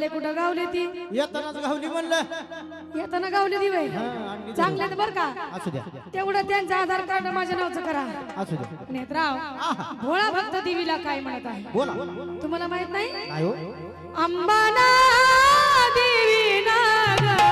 देवाले कुठं? गावली ती. येतानाच गावली म्हणलं. येताना गावली ती बाई. हा, बर का? असू द्या. तेवढं त्यांचं आधार कार्ड माझ्या नावचं करा. असू द्या. नेत्राव भोळा भक्त देवीला काय म्हणत आहे? बोला. तुम्हाला माहीत नाही? काय हो. अंबाना देवी नाग